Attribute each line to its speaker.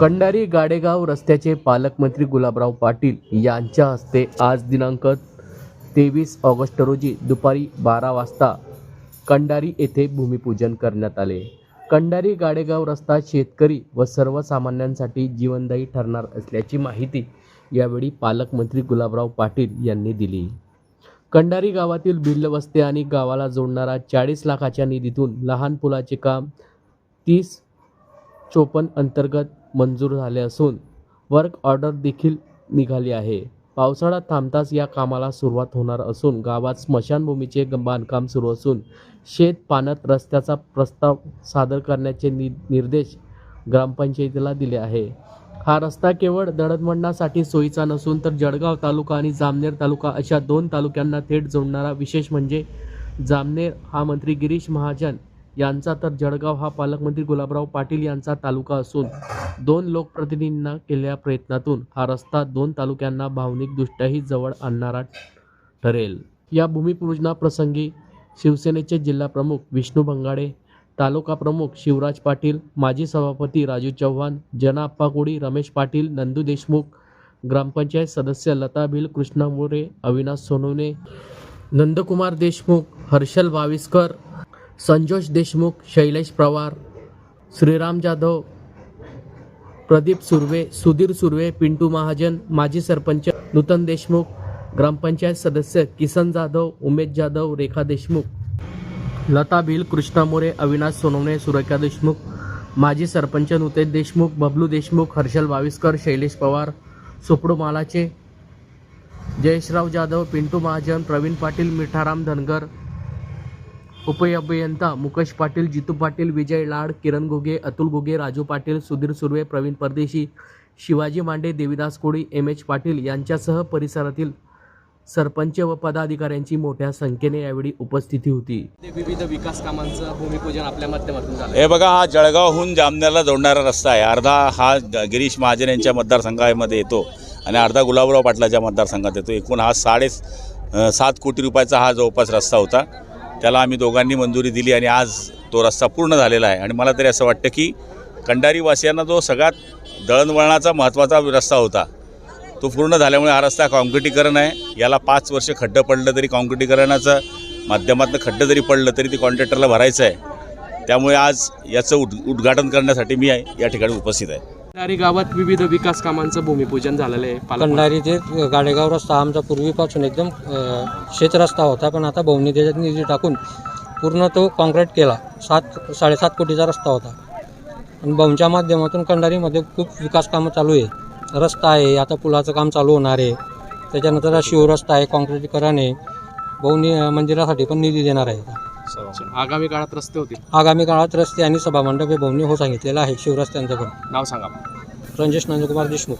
Speaker 1: कंडारी गाडेगाव रस्त्याचे पालकमंत्री गुलाबराव पाटील यांच्या हस्ते आज दिनांक तेवीस ऑगस्ट रोजी दुपारी बारा वाजता कंडारी येथे भूमिपूजन करण्यात आले. कंडारी गाडेगाव रस्ता शेतकरी व सर्वसामान्यांसाठी जीवनदायी ठरणार असल्याची माहिती यावेळी पालकमंत्री गुलाबराव पाटील यांनी दिली. कंडारी गावातील भिल्ल वस्ते आणि गावाला जोडणारा चाळीस लाखाच्या निधीतून लहान पुलाचे काम तीस चोपन्न अंतर्गत मंजूर झाले असून वर्क ऑर्डर देखील निघाली आहे. पावसाळा थांबताच या कामाला सुरुवात होणार असून गावात स्मशानभूमीचे बांधकाम सुरू असून शेत पाण्यात रस्त्याचा प्रस्ताव सादर करण्याचे नि निर्देश ग्रामपंचायतीला दिले आहे. हा रस्ता केवळ दळणवळणासाठी सोयीचा नसून तर जळगाव तालुका आणि जामनेर तालुका अशा दोन तालुक्यांना थेट जोडणारा विशेष म्हणजे जामनेर हा मंत्री गिरीश महाजन यांचा तर जळगाव हा पालकमंत्री गुलाबराव पाटील यांचा तालुका असून दोन लोकप्रतिनिधींना केलेल्या प्रयत्नातून हा रस्ता दोन तालुक्यांना भावनिकदृष्ट्याही जवळ आणणारा ठरेल. या भूमिपूजनाप्रसंगी शिवसेनेचे जिल्हाप्रमुख विष्णू भंगाडे तालुका प्रमुख शिवराज पाटील माजी सभापती राजू चव्हाण जनाप्पा कोडी रमेश पाटील नंदू देशमुख ग्रामपंचायत सदस्य लता भिल कृष्णा मोरे अविनाश सोनवणे नंदकुमार देशमुख हर्षल भाविस्कर संजोष देशमुख शैलेश पवार श्रीराम जाधव प्रदीप सुर्वे सुधीर सुर्वे पिंटू महाजन माजी सरपंच नूतन देशमुख ग्रामपंचायत सदस्य किसन जाधव उमेश जाधव रेखा देशमुख. लता भिल कृष्णा मोरे अविनाश सोनवणे सुरेखा देशमुख. माजी सरपंच नुतेश देशमुख बबलू देशमुख हर्षल बाविस्कर शैलेश पवार सुपडू मालाचे जयेशराव जाधव पिंटू महाजन प्रवीण पाटील मिठाराम धनगर उपअभियंता मुकेश पाटील जितू पाटील विजय लाड किरण घुगे अतुल घुगे राजू पाटील सुधीर सुर्वे प्रवीण परदेशी शिवाजी मांडे देविदास कोळी एम एच पाटील यांच्यासह परिसरातील सरपंच व पदाधिकाऱ्यांची मोठ्या संख्येने यावेळी उपस्थिती होती.
Speaker 2: विविध विकास कामांचं भूमिपूजन आपल्या माध्यमातून झालं.
Speaker 3: हे बघा हा जळगावहून जामनेरला जोडणारा रस्ता आहे. अर्धा हा गिरीश महाजन यांच्या मतदारसंघामध्ये येतो आणि अर्धा गुलाबराव पाटलाच्या मतदारसंघात येतो. एकूण हा साडे सात कोटी रुपयाचा हा जवळपास रस्ता होता. त्याला आम्ही दोघांनी मंजुरी दिली आणि आज तो रस्ता पूर्ण झालेला आहे. आणि मला तरी असं वाटतं की कंडारीवासियांना जो सगळ्यात दळणवळणाचा महत्त्वाचा रस्ता होता. तो पूर्ण झाल्यामुळे हा रस्ता काँक्रिटीकरण आहे. याला पाच वर्ष खड्डं पडलं तरी काँक्रिटीकरणाचं माध्यमातून खड्डं जरी पडलं तरी ते कॉन्ट्रॅक्टरला भरायचं आहे. त्यामुळे आज याचं उद उद्घाटन करण्यासाठी मी आहे या ठिकाणी उपस्थित आहे.
Speaker 2: कंडारी गावात विविध विकास कामांचं भूमिपूजन झालेलं आहे. पालक
Speaker 4: कंडारी ते गाडेगाव रस्ता आमचा पूर्वीपासून एकदम अ, शेत रस्ता होता पण आता भवनी त्याच्यात निधी टाकून पूर्ण तो कॉन्क्रीट केला. सात साडेसात कोटीचा रस्ता होता. आणि भवनच्या माध्यमातून कंडारीमध्ये खूप विकास कामं चालू आहे. रस्ता आहे आता पुलाचं काम चालू होणार आहे. त्याच्यानंतर शिव शिवरस्ता आहे कॉन्क्रीटीकरण आहे. भवनी अ, मंदिरासाठी पण निधी देणार आहे.
Speaker 2: आगामी काळात रस्ते होतील.
Speaker 4: आगामी काळात रस्ते आणि सभामंडप हे भवनी हो सांगितलेलं आहे. शिवरस्त्यांचं पण
Speaker 2: नाव सांगा.
Speaker 4: रणजेश नंदकुमार देशमुख.